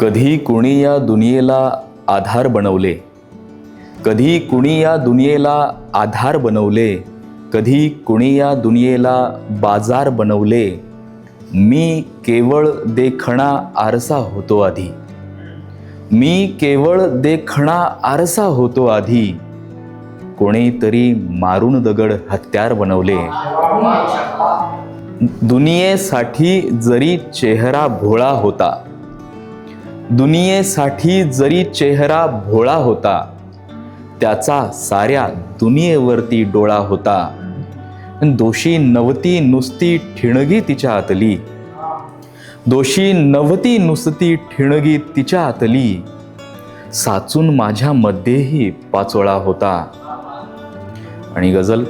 कधी कुणी या दुनियेला आधार बनवले कधी कुणी या दुनियेला आधार बनवले कधी कुणी या दुनियेला बाजार बनवले मी केवळ देखणा आरसा होतो आधी. मी केवळ देखणा आरसा होतो आधी. कोणीतरी मारून दगड हत्यार बनवले. दुनियेसाठी जरी चेहरा भोळा होता दुनियेसाठी जरी चेहरा भोळा होता त्याचा साऱ्या दुनियेवरती डोळा होता. दोषी नवती नुसती ठिणगी तिच्या आतली. दोषी नवती नुसती ठिणगी तिच्या आतली. साचून माझ्या मध्येही पाचोळा होता. आणि गझल?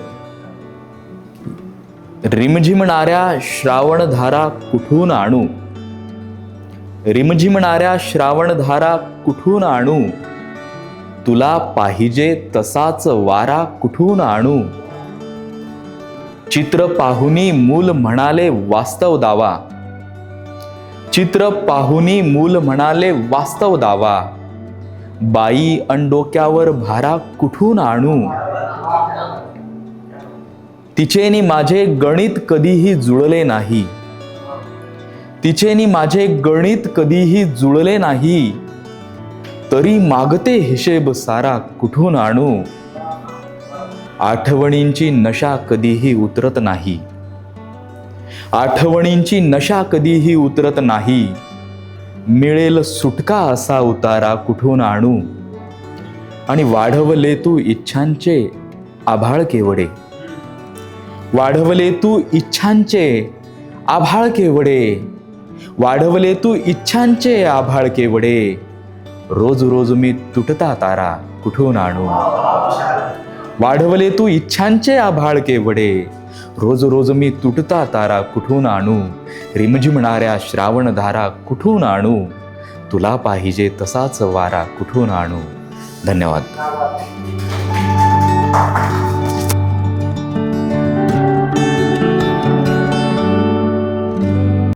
रिमझिमणाऱ्या श्रावणधारा कुठून आणू? रिमझिमणाऱ्या श्रावणधारा कुठून आणू? तुला पाहिजे तसाच वारा कुठून आणू? चित्र पाहुनी मूल म्हणाले वास्तव दावा. चित्र पाहुनी मूल म्हणाले वास्तव दावा. बाई अंडोक्यावर भारा कुठून आणू? तिचेनी माझे गणित कधीही जुळले नाही. तिचेनी माझे गणित कधीही जुळले नाही. तरी मागते हिशेब सारा कुठून आणू? आठवणींची नशा कधीही उतरत नाही. आठवणींची नशा कधीही उतरत नाही. मिळेल सुटका असा उतारा कुठून आणू? आणि वाढवले तू इच्छांचे आभाळ केवडे. वाढवले तू इच्छांचे आभाळ केवडे. वाढवले तू इच्छांचे आभाळ केवडे. रोज रोज मी तुटता तारा कुठून आणू? वाढवले तू इच्छांचे आभाळ केवडे. रोज रोज मी तुटता तारा कुठून आणू? रिमझिमणाऱ्या श्रावणधारा कुठून आणू? तुला पाहिजे तसाच वारा कुठून आणू? धन्यवाद.